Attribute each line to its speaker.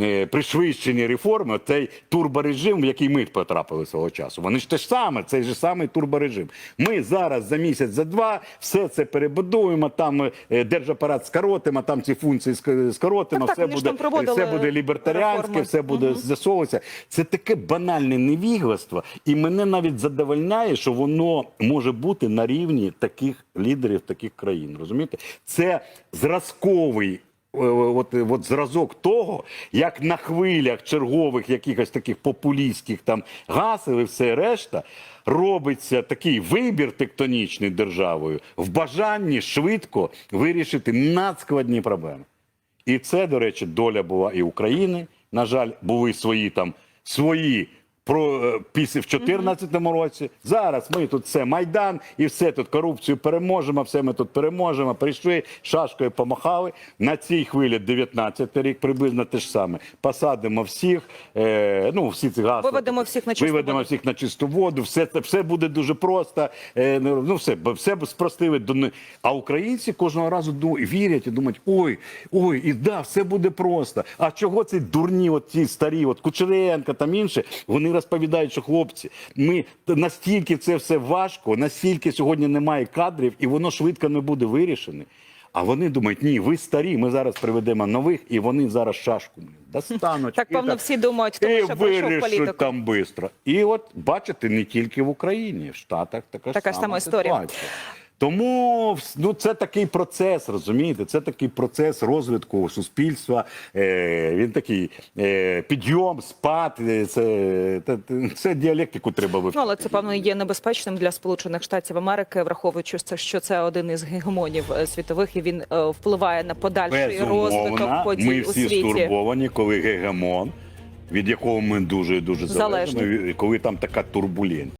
Speaker 1: е, пришвидшені реформи, цей турборежим, в який ми потрапили свого часу. Вони ж те ж саме, цей же самий турборежим. Ми зараз за місяць, за два все це перебудуємо. Там е, держапарат скоротимо, там ці функції ск- скоротимо.
Speaker 2: Так, так,
Speaker 1: все
Speaker 2: ж
Speaker 1: буде все буде лібертаріанське,
Speaker 2: реформи.
Speaker 1: все буде з'ясовуватися. Це таке банальне невігластво, і мене навіть задовольняє, що воно може бути на рівні таких лідерів таких країн. Розумієте, це зразковий. Е, От, от зразок того, як на хвилях чергових якихось таких популістських там гасел і все решта робиться такий вибір тектонічний державою в бажанні швидко вирішити надскладні проблеми. І це, до речі, доля була і України. На жаль, були свої там свої про е, після в 2014 році. Зараз ми тут все майдан, і все тут корупцію переможемо. Все ми тут переможемо. Прийшли шашкою, помахали. На цій хвилі 19 рік приблизно те ж саме. Посадимо всіх. Е, ну всі ці гасла.
Speaker 2: Виведемо всіх на чисту
Speaker 1: Виведемо
Speaker 2: воду.
Speaker 1: всіх на чисту воду. Все це все буде дуже просто. Е, ну ну, все, бо все спростили до А українці кожного разу ду- вірять і думають: ой, ой, і да, все буде просто. А чого ці дурні, от ці старі, от Кучеренка там інші, вони розповідають, що хлопці, ми настільки це все важко, настільки сьогодні немає кадрів, і воно швидко не буде вирішене. А вони думають, ні, ви старі, ми зараз приведемо нових, і вони зараз шашку достануть.
Speaker 2: Так, певно, всі думають,
Speaker 1: і
Speaker 2: ще пройшов політику.
Speaker 1: там швидко. І от бачите, не тільки в Україні, в Штатах така,
Speaker 2: Така ж сама історія.
Speaker 1: ситуація. Тому ну, це такий процес, розумієте? Це такий процес розвитку суспільства. Е, він такий е, підйом, спад. е, Це, це, це діалектику треба вивчити.
Speaker 2: Ну, але це певно є небезпечним для Сполучених Штатів Америки, враховуючи це, що це один із гегемонів е, світових, і він е, впливає на подальший розвиток
Speaker 1: Безумовно,
Speaker 2: подій
Speaker 1: ми
Speaker 2: у
Speaker 1: всі
Speaker 2: світі.
Speaker 1: стурбовані, коли гегемон, від якого ми дуже дуже
Speaker 2: Залежні.
Speaker 1: коли там така турбулентність.